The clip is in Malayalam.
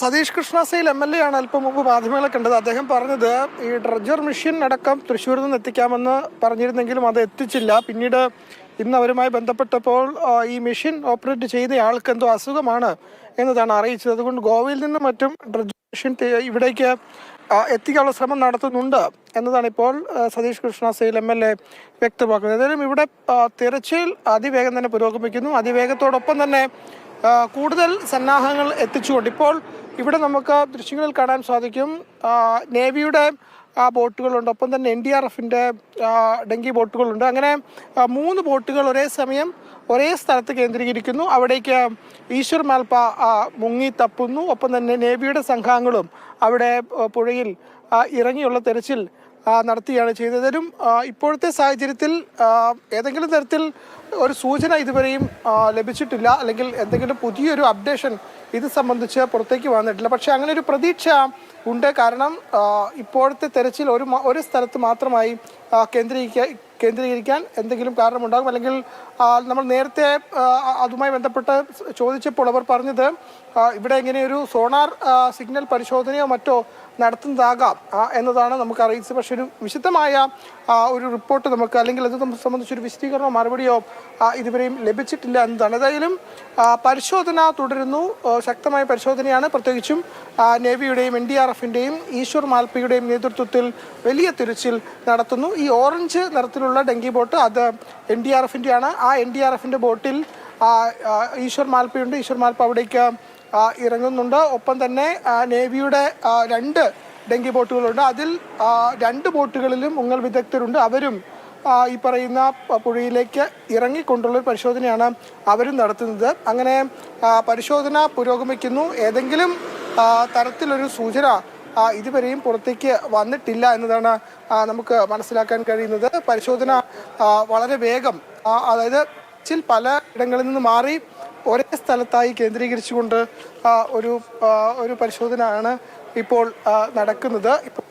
Satish Krishna Sail M L A ആണ് അല്പം മുമ്പ് മാധ്യമങ്ങളെ കണ്ടത്. അദ്ദേഹം പറഞ്ഞത് ഈ ഡ്രഡ്ജർ മെഷീൻ അടക്കം തൃശ്ശൂരിൽ നിന്ന് എത്തിക്കാമെന്ന് പറഞ്ഞിരുന്നെങ്കിലും അത് എത്തിച്ചില്ല. പിന്നീട് ഇന്ന് അവരുമായി ബന്ധപ്പെട്ടപ്പോൾ ഈ മെഷീൻ ഓപ്പറേറ്റ് ചെയ്ത ആൾക്ക് എന്തോ അസുഖമാണ് എന്നതാണ് അറിയിച്ചത്. അതുകൊണ്ട് ഗോവയിൽ നിന്നും മറ്റും ഡ്രജർ മെഷീൻ ഇവിടേക്ക് എത്തിക്കാനുള്ള ശ്രമം നടത്തുന്നുണ്ട് എന്നതാണ് ഇപ്പോൾ Satish Satish Krishna Sail M L A വ്യക്തമാക്കുന്നത്. ഏതായാലും ഇവിടെ തിരച്ചിൽ അതിവേഗം തന്നെ പുരോഗമിക്കുന്നു. അതിവേഗത്തോടൊപ്പം തന്നെ കൂടുതൽ സന്നാഹങ്ങൾ എത്തിച്ചുകൊണ്ട് ഇപ്പോൾ ഇവിടെ നമുക്ക് ദൃശ്യങ്ങളിൽ കാണാൻ സാധിക്കും. നേവിയുടെ ബോട്ടുകളുണ്ട്. ഒപ്പം തന്നെ എൻ ഡി ആർ എഫിന്റെ ഡെങ്കി ബോട്ടുകളുണ്ട്. അങ്ങനെ മൂന്ന് ബോട്ടുകൾ ഒരേ സമയം ഒരേ സ്ഥലത്ത് കേന്ദ്രീകരിക്കുന്നു. അവിടേക്ക് ഈശ്വർ മാൽപ്പ മുങ്ങി തപ്പുന്നു. ഒപ്പം തന്നെ നേവിയുടെ സംഘാംഗങ്ങളും അവിടെ പുഴയിൽ ഇറങ്ങിയുള്ള തെരച്ചിൽ നടത്തുകയാണ് ചെയ്തതിലും ഇപ്പോഴത്തെ സാഹചര്യത്തിൽ ഏതെങ്കിലും തരത്തിൽ ഒരു സൂചന ഇതുവരെയും ലഭിച്ചിട്ടില്ല. അല്ലെങ്കിൽ എന്തെങ്കിലും പുതിയൊരു അപ്ഡേഷൻ ഇത് സംബന്ധിച്ച് പുറത്തേക്ക് വന്നിട്ടില്ല. പക്ഷേ അങ്ങനെ ഒരു പ്രതീക്ഷ ഉണ്ട്. കാരണം ഇപ്പോഴത്തെ തെരച്ചിൽ ഒരു ഒരു സ്ഥലത്ത് മാത്രമായി കേന്ദ്രീകരിക്ക കേന്ദ്രീകരിക്കാൻ കേന്ദ്രീകരിക്കാൻ എന്തെങ്കിലും കാരണമുണ്ടാകും. അല്ലെങ്കിൽ നമ്മൾ നേരത്തെ അതുമായി ബന്ധപ്പെട്ട് ചോദിച്ചപ്പോൾ അവർ പറഞ്ഞത് ഇവിടെ ഇങ്ങനെ ഒരു സോണാർ സിഗ്നൽ പരിശോധനയോ മറ്റോ നടത്തുന്നതാകാം എന്നതാണ് നമുക്ക് അറിയിച്ചത്. പക്ഷെ ഒരു വിശദമായ ഒരു റിപ്പോർട്ട് നമുക്ക് അല്ലെങ്കിൽ അത് സംബന്ധിച്ചൊരു വിശദീകരണമോ മറുപടിയോ ഇതുവരെയും ലഭിച്ചിട്ടില്ല എന്നതാണ്. ഏതായാലും പരിശോധന തുടരുന്നു. ശക്തമായ പരിശോധനയാണ്. പ്രത്യേകിച്ചും നേവിയുടെയും എൻ ഡി ആർ എഫിന്റെയും ഈശ്വർ മാൽപ്പിയുടെയും നേതൃത്വത്തിൽ വലിയ തിരച്ചിൽ നടത്തുന്നു. ഈ ഓറഞ്ച് നിറത്തിലുള്ള ഡെങ്കി ബോട്ട് അത് എൻ ഡി ആർ എഫിന്റെയാണ് ആ എൻ ഡി ആർ എഫിന്റെ ബോട്ടിൽ ഈശ്വർ മാൽപ്പയുണ്ട് ഈശ്വർ മാൽപ്പ അവിടേക്ക് ഇറങ്ങുന്നുണ്ട്. ഒപ്പം തന്നെ നേവിയുടെ രണ്ട് ഡെങ്കി ബോട്ടുകളുണ്ട്. അതിൽ രണ്ട് ബോട്ടുകളിലും മുങ്ങൽ വിദഗ്ധരുണ്ട്. അവരും ഈ പറയുന്ന പുഴയിലേക്ക് ഇറങ്ങിക്കൊണ്ടുള്ള പരിശോധനയാണ് അവരും നടത്തുന്നത്. അങ്ങനെ പരിശോധന പുരോഗമിക്കുന്നു. ഏതെങ്കിലും തരത്തിലൊരു സൂചന ഇതുവരെയും പുറത്തേക്ക് വന്നിട്ടില്ല എന്നതാണ് നമുക്ക് മനസ്സിലാക്കാൻ കഴിയുന്നത്. പരിശോധന വളരെ വേഗം അതായത് ചിൽ പല ഇടങ്ങളിൽ നിന്ന് മാറി ഒരേ സ്ഥലത്തായി കേന്ദ്രീകരിച്ചുകൊണ്ട് ഒരു ഒരു പരിശോധന ഒരു പരിശോധനയാണ് ഇപ്പോൾ നടക്കുന്നത്. ഇപ്പോൾ